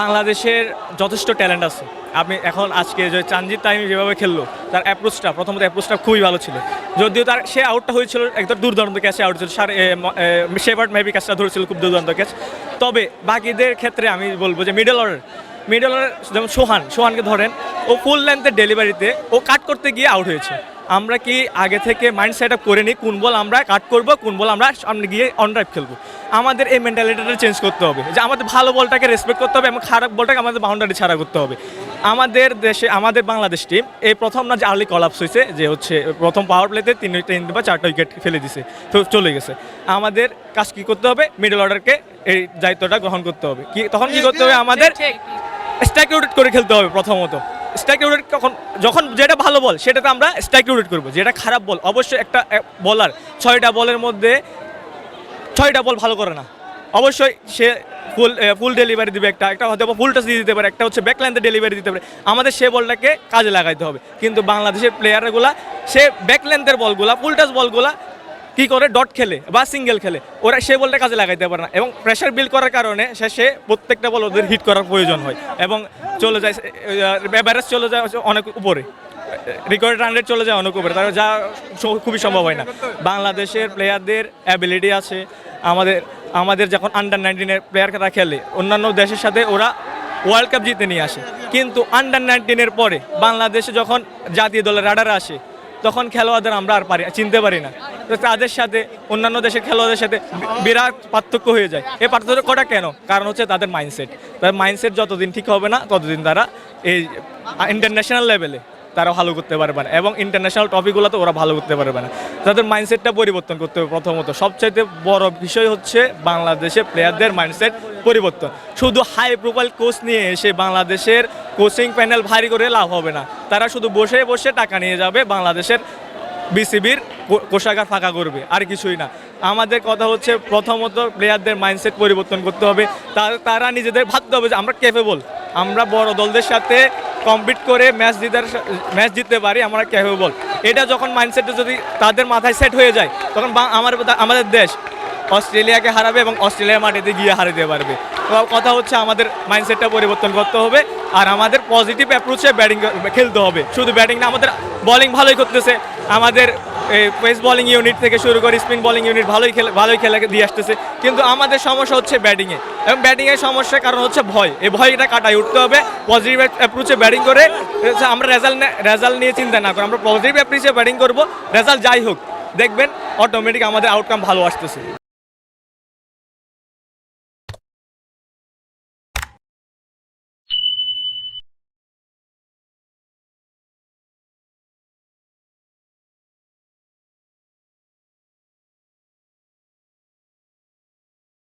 বাংলাদেশের যথেষ্ট ট্যালেন্ট আছে। আপনি এখন আজকে যে চানজিৎ টাইম যেভাবে খেললো, তার অ্যাপ্রোচটা প্রথমত অ্যাপ্রোচটা খুবই ভালো ছিল। যদিও তার, সে আউটটা হয়েছিল, একদম দুর্দান্ত ক্যাচে আউট ছিল সার শেপার্ট মেবি ক্যাচটা ধরেছিল, খুব দুর্দান্ত ক্যাচ তবে বাকিদের ক্ষেত্রে আমি বলব যে মিডল অর্ডার মিডল অর্ডার যেমন সোহান, সোহানকে ধরেন, ও ফুল লেন্থের ডেলিভারিতে ও কাট করতে গিয়ে আউট হয়েছে। আমরা কি আগে থেকে মাইন্ড সেট আপ করে নিই, কোন বল আমরা কাট করব, কোন বল আমরা সামনে গিয়ে অন ড্রাইভ খেলব? আমাদের এই মেন্টালিটিটা চেঞ্জ করতে হবে। যে আমাদের ভালো বলটাকে রেসপেক্ট করতে হবে এবং খারাপ বলটাকে আমাদের বাউন্ডারি ছাড়া করতে হবে। আমাদের দেশে আমাদের বাংলাদেশ টিম এই প্রথম না যে আর্লি কলাপস হয়েছে যে হচ্ছে প্রথম পাওয়ার প্লেতে তিন তিন বা চারটা উইকেট ফেলে দিছে তো চলে গেছে। আমাদের কাজ কী করতে হবে? মিডল অর্ডারকে এই দায়িত্বটা গ্রহণ করতে হবে। কি তখন কী করতে হবে? আমাদের স্ট্রাইক রোটেট করে খেলতে হবে প্রথমত। স্ট্রাইক রোটেট কখন যখন যেটা ভালো বল সেটাতে আমরা স্ট্রাইক রোটেট করব। যেটা খারাপ বল অবশ্যই একটা বলার ছয়টা বলের মধ্যে ছয়টা বল ভালো করে না। অবশ্যই সে ফুল ফুল ডেলিভারি দিবে একটা একটা হয়তো ফুল টাচ দিয়ে দিতে পারে, একটা হচ্ছে ব্যাকলাইনতে ডেলিভারি দিতে পারে। আমাদের সে বলটাকে কাজে লাগাইতে হবে। কিন্তু বাংলাদেশের প্লেয়ারগুলা সে ব্যাকলেন্থের বলগুলা ফুল টাচ বলগুলা কি করে? ডট খেলে বা সিঙ্গেল খেলে। ওরা সে বলটা কাজে লাগাইতে পারে না। এবং প্রেশার বিল্ড করার কারণে সে সে প্রত্যেকটা বল ওদের হিট করার প্রয়োজন হয়। এবং চলে যায় ব্যাভারেজ চলে যায় অনেক উপরে। রেকর্ড রান চলে যায় অনেক উপরে তার যা খুবই সম্ভব হয় না। বাংলাদেশের প্লেয়ারদের অ্যাবিলিটি আছে। আমাদের আমাদের যখন আন্ডার নাইনটিনের প্লেয়াররা খেলে, অন্যান্য দেশের সাথে ওরা ওয়ার্ল্ড কাপ জিতে নিয়ে আসে। কিন্তু আন্ডার নাইনটিনের পরে বাংলাদেশে যখন জাতীয় দলের রাডার আসে, তখন খেলোয়াড়দের আমরা আর পারি চিনতে পারি না। তো তাদের সাথে, অন্যান্য দেশের খেলোয়াড়দের সাথে বিরাট পার্থক্য হয়ে যায়। এই পার্থক্যটা কেন? কারণ হচ্ছে তাদের মাইন্ডসেট তাদের মাইন্ডসেট যতদিন ঠিক হবে না, ততদিন তারা এই ইন্টারন্যাশনাল লেভেলে তারা ভালো করতে পারবে না। এবং ইন্টারন্যাশনাল টপিকগুলোতে ওরা ভালো করতে পারবে না। তাদের মাইন্ডসেটটা পরিবর্তন করতে হবে প্রথমত। সবচাইতে বড় বিষয় হচ্ছে বাংলাদেশে প্লেয়ারদের মাইন্ডসেট পরিবর্তন। শুধু হাই প্রোফাইল কোচ নিয়ে এসে বাংলাদেশের কোচিং প্যানেল ভারী করে লাভ হবে না। তারা শুধু বসে বসে টাকা নিয়ে যাবে, বাংলাদেশের বিসিবির কোষাগার ফাঁকা করবে, আর কিছুই না। আমাদের কথা হচ্ছে প্রথমত প্লেয়ারদের মাইন্ডসেট পরিবর্তন করতে হবে। তারা নিজেদের ভাবতে হবে যে আমরা ক্যাপেবল আমরা বড় দলদের সাথে কম্পিট করে ম্যাচ জিতার ম্যাচ জিততে পারি, আমরা ক্যাপেবল এটা যখন মাইন্ডসেটটা যদি তাদের মাথায় সেট হয়ে যায়, তখন আমার আমাদের দেশ অস্ট্রেলিয়াকে হারাবে এবং অস্ট্রেলিয়ার মাটিতে গিয়ে হারাতে পারবে। কথা হচ্ছে আমাদের মাইন্ডসেটটা পরিবর্তন করতে হবে, আর আমাদের পজিটিভ অ্যাপ্রোচে ব্যাটিং খেলতে হবে। শুধু ব্যাটিং না, আমাদের বলিং ভালোই করতেছে। আমাদের পেস বলিং ইউনিট থেকে শুরু করে স্পিন বলিং ইউনিট ভালোই খেলে ভালোই খেলে দিয়ে আসতেছে। কিন্তু আমাদের সমস্যা হচ্ছে ব্যাটিংয়ে এবং ব্যাটিংয়ের সমস্যার কারণ হচ্ছে ভয়। এই ভয়টা কাটাই উঠতে হবে পজিটিভ অ্যাপ্রোচে ব্যাটিং করে। আমরা রেজাল্ট রেজাল্ট নিয়ে চিন্তা না করি। আমরা পজিটিভ অ্যাপ্রোচে ব্যাটিং করব। রেজাল্ট যাই হোক, দেখবেন অটোমেটিক আমাদের আউটকাম ভালো আসতেছে।